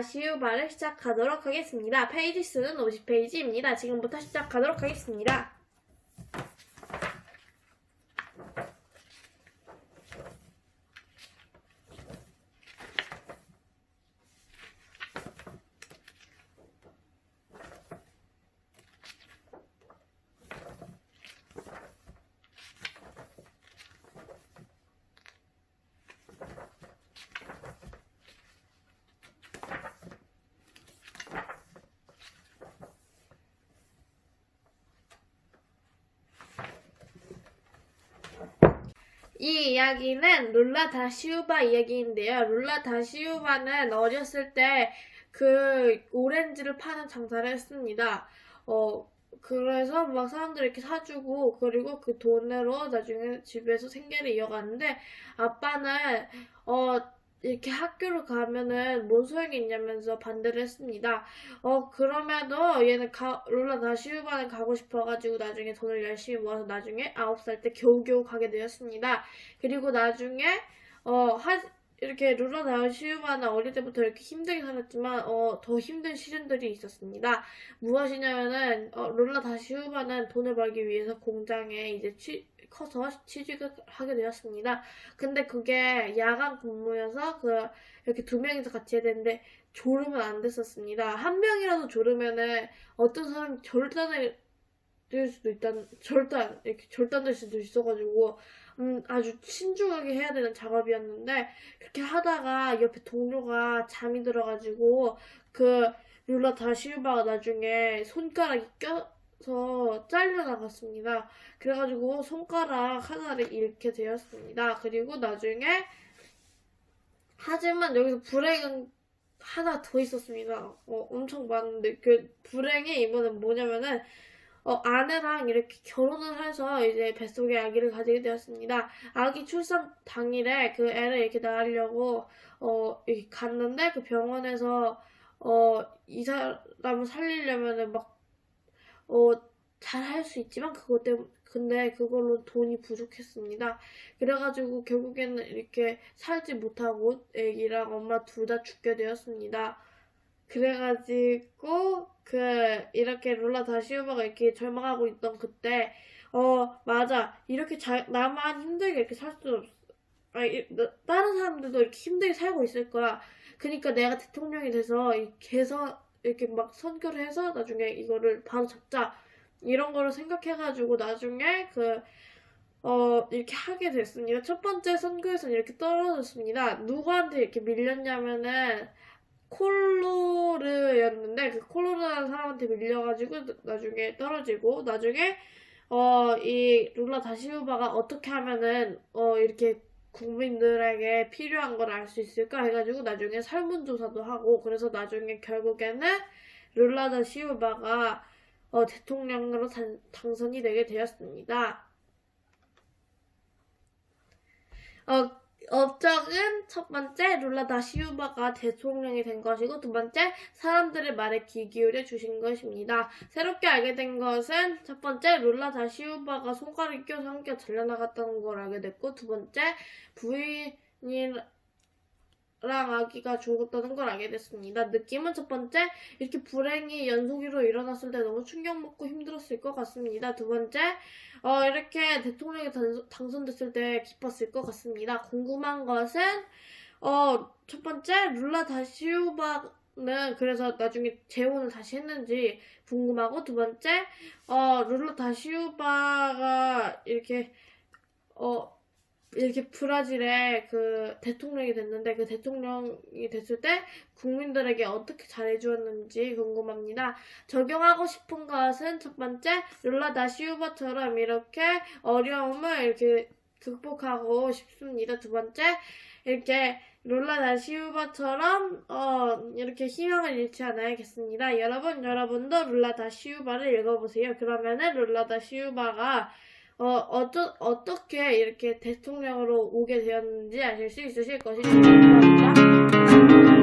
다시우바를 시작하도록 하겠습니다. 페이지 수는 50페이지입니다. 지금부터 시작하도록 하겠습니다. 이 이야기는 룰라 다시우바 이야기인데요. 룰라 다시우바는 어렸을 때 그 오렌지를 파는 장사를 했습니다. 어, 그래서 막 사람들 이렇게 사주고, 그리고 그 돈으로 나중에 집에서 생계를 이어가는데, 아빠는, 어, 이렇게 학교를 가면은 뭔 소용이 있냐면서 반대를 했습니다. 어, 그럼에도 얘는 가, 룰라 다시우바는 가고 싶어가지고 나중에 돈을 열심히 모아서 나중에 9살 때 겨우겨우 가게 되었습니다. 그리고 나중에, 어, 하, 이렇게 룰라 다시우바는 어릴 때부터 이렇게 힘들게 살았지만, 어, 더 힘든 시즌들이 있었습니다. 무엇이냐면은, 어, 룰라 다시우바는 돈을 벌기 위해서 공장에 이제 취, 커서 취직을 하게 되었습니다. 근데 그게 야간 근무여서 그 이렇게 두 명이서 같이 해야 되는데 졸으면 안 됐었습니다. 한 명이라도 졸으면은 어떤 사람이 절단을 될 수도 있다는 절단 이렇게 절단될 수도 있어가지고 음 아주 신중하게 해야 되는 작업이었는데 그렇게 하다가 옆에 동료가 잠이 들어가지고 그 룰라 다시우바가 나중에 손가락이 껴 서 잘려나갔습니다. 그래가지고 손가락 하나를 잃게 되었습니다. 그리고 나중에 하지만 여기서 불행은 하나 더 있었습니다. 어, 엄청 많은데 그 불행이 이번엔 뭐냐면은 어, 아내랑 이렇게 결혼을 해서 이제 뱃속에 아기를 가지게 되었습니다. 아기 출산 당일에 그 애를 이렇게 낳으려고 어, 이렇게 갔는데 그 병원에서 어, 이 사람을 살리려면은 막 어, 잘 할 수 있지만 그것 때문에 근데 그걸로 돈이 부족했습니다. 그래가지고 결국에는 이렇게 살지 못하고 애기랑 엄마 둘 다 죽게 되었습니다. 그래가지고 그 이렇게 룰라 다시우바가 이렇게 절망하고 있던 그때 어 맞아 이렇게 자, 나만 힘들게 이렇게 살 수 없. 아, 이- 나- 다른 사람들도 이렇게 힘들게 살고 있을 거야. 그러니까 내가 대통령이 돼서 이 개선 이렇게 막 선교를 해서 나중에 이거를 바로 잡자 이런 거를 생각해가지고 나중에 그 어, 이렇게 하게 됐습니다. 첫 번째 선거에서는 이렇게 떨어졌습니다. 누구한테 이렇게 밀렸냐면은, 콜로르였는데, 그 콜로르라는 사람한테 밀려가지고, 나중에 떨어지고, 나중에, 어, 이 룰라 다시우바가 어떻게 하면은, 어, 이렇게 국민들에게 필요한 걸 알 수 있을까 해가지고, 나중에 설문조사도 하고, 그래서 나중에 결국에는 룰라 다 시우바가 어, 대통령으로 단- 당선이 되게 되었습니다. 어, 업적은 첫 번째 룰라 다시우바가 대통령이 된 것이고 두 번째 사람들의 말에 귀 기울여 주신 것입니다. 새롭게 알게 된 것은 첫 번째 룰라 다시우바가 손가락이 껴서 함께 잘려나갔다는 걸 알게 됐고 두 번째 부인 이 랑 아기가 죽었다는 걸 알게 됐습니다. 느낌은 첫 번째 이렇게 불행이 연속으로 일어났을 때 너무 충격먹고 힘들었을 것 같습니다. 두 번째 어, 이렇게 대통령이 당- 당선됐을 때 기뻤을 것 같습니다. 궁금한 것은, 어, 첫 번째, 룰라 다시우바는 그래서 나중에 재혼을 다시 했는지 궁금하고, 두 번째, 어, 룰라 다시우바가 이렇게, 어, 이렇게 브라질의 그 대통령이 됐는데 그 대통령이 됐을 때 국민들에게 어떻게 잘해주었는지 궁금합니다. 적용하고 싶은 것은 첫 번째 룰라 다 시우바처럼 이렇게 어려움을 이렇게 극복하고 싶습니다. 두 번째 이렇게 룰라 다시우바처럼 어 이렇게 희망을 잃지 않아야겠습니다. 여러분 여러분도 룰라 다 시우바를 읽어보세요. 그러면은 룰라 다 시우바가 어, 어쩌, 어떻게 이렇게 대통령으로 오게 되었는지 아실 수 있으실 것이니 감사합니다.